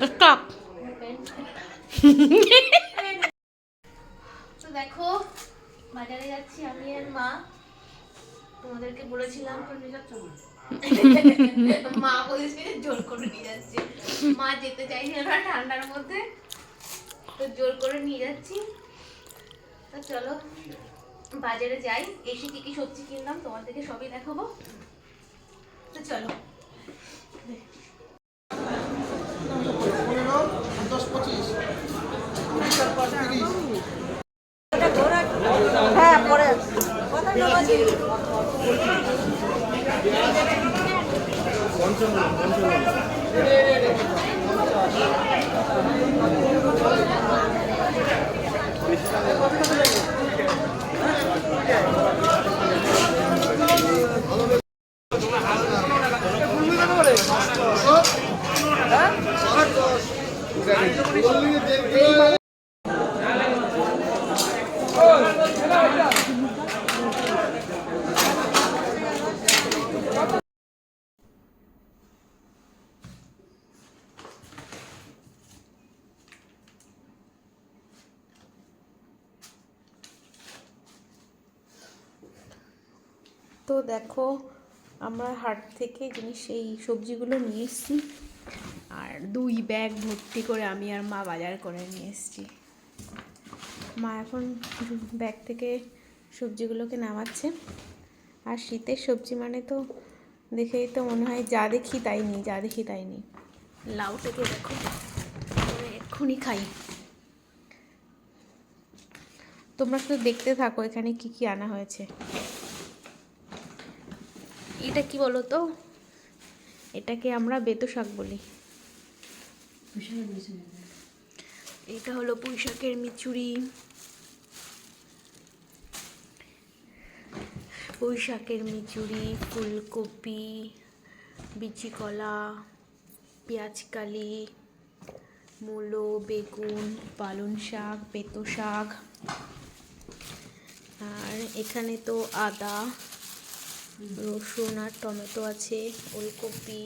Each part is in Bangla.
স্টপ তো দেখো বাজারে যাচ্ছি আমি আর মা। তোমাদেরকে বলেছিলাম মা? বলেছে জোর করে নিয়ে যাচ্ছে। মা যেতে চাইছে না ঠান্ডার মধ্যে তো জোর করে নিয়ে যাচ্ছি। তো চলো বাজারে যাই এসে কি কি সবজি কিনলাম তোমাদেরকে সবই দেখাবো। তো চলো হলো দশ হ্যাঁ পরে তো দেখো আমরা হাট থেকে জিনিস এই সবজিগুলো নিয়ে এসেছি। আর দুই ব্যাগ ভর্তি করে আমি আর মা বাজার করে নিয়ে এসেছি। মা এখন ব্যাগ থেকে সবজিগুলোকে নামাচ্ছে। আর শীতের সবজি মানে তো দেখেই তো মনে হয় যা দেখি তাই নিই, যা দেখি তাই নিই। লাউ থেকে দেখো এক্ষুনি খাই। তোমরা শুধু দেখতে থাকো এখানে কি কি আনা হয়েছে। এটা কি বলো তো এটাকে আমরা বেতো শাক বলি। এটা হলো পুঁই শাকের মিচুরি পুঁই শাকের মিচুরি। ফুলকপি, বিচি কলা পেঁয়াজকালি মূলো, বেগুন, পালং শাক, বেতো শাক। আর এখানে তো আদা, রসুন আর টমেটো আছে, ওলকপি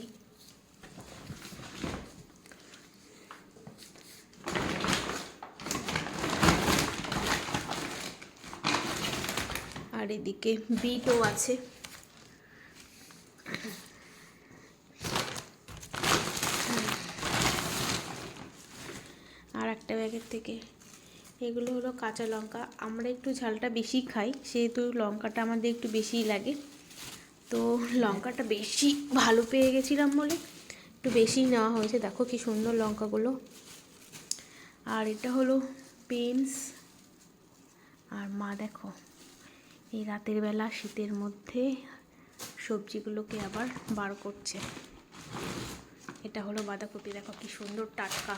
আর এদিকে বিটও আছে। আর একটা ব্যাগের থেকে। এগুলো হলো কাঁচা লঙ্কা। আমরা একটু ঝালটা বেশি খাই, সেহেতু লঙ্কাটা আমাদের একটু বেশিই লাগে। তো লঙ্কাটা বেশি ভালো পেয়ে গেছিলাম বলে একটু বেশিই নেওয়া হয়েছে। দেখো কি সুন্দর লঙ্কাগুলো। আর এটা হলো পেন্স আর মা দেখো এই রাতের বেলা শীতের মধ্যে সবজিগুলোকে আবার বার করছে। এটা হলো বাঁধাকপি। দেখো কি সুন্দর টাটকা।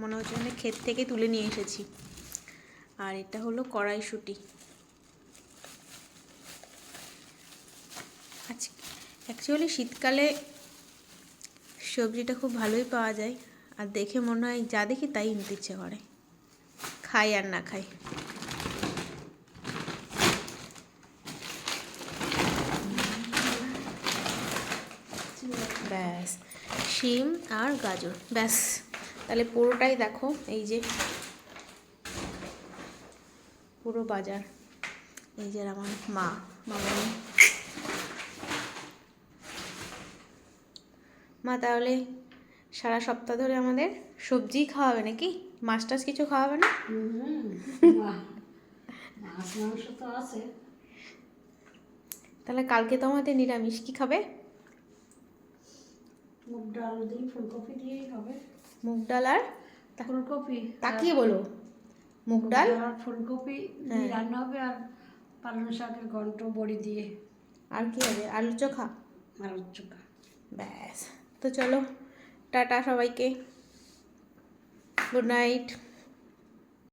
মনে হচ্ছে মানে ক্ষেত থেকে তুলে নিয়ে এসেছি। আর এটা হলো কড়াইশুঁটি। আচ্ছা অ্যাকচুয়ালি শীতকালে সবজিটা খুব ভালোই পাওয়া যায়। আর দেখে মনে হয় যা দেখি তাই নিতে ইচ্ছে করে। খাই আর না খাই। ব্যাস শিম আর গাজর ব্যাস। তাহলে পুরোটাই দেখো এই যে পুরো বাজার। এই যে আমার মা মামানি মা তাহলে সারা সপ্তাহ ধরে আমাদের সবজি খাওয়াবে নাকি? মাছ টাছ কিছু খাওয়াবে না? তাহলে কালকে তো আমাদের নিরামিষ কি খাবে? মুগ ডাল দিয়ে ফুলকপি দিয়েই হবে। মুগ ডাল আর ফুলকপি তাকিয়ে বলো। মুগ ডাল? আর ফুলকপি হ্যাঁ। রান্না হবে আর পালং শাকের ঘন্ট বড়ি দিয়ে। আর কি হবে? আলু চোখা? আলুর চোখা। ব্যাস। তো চলো টাটা সবাইকে। Good night.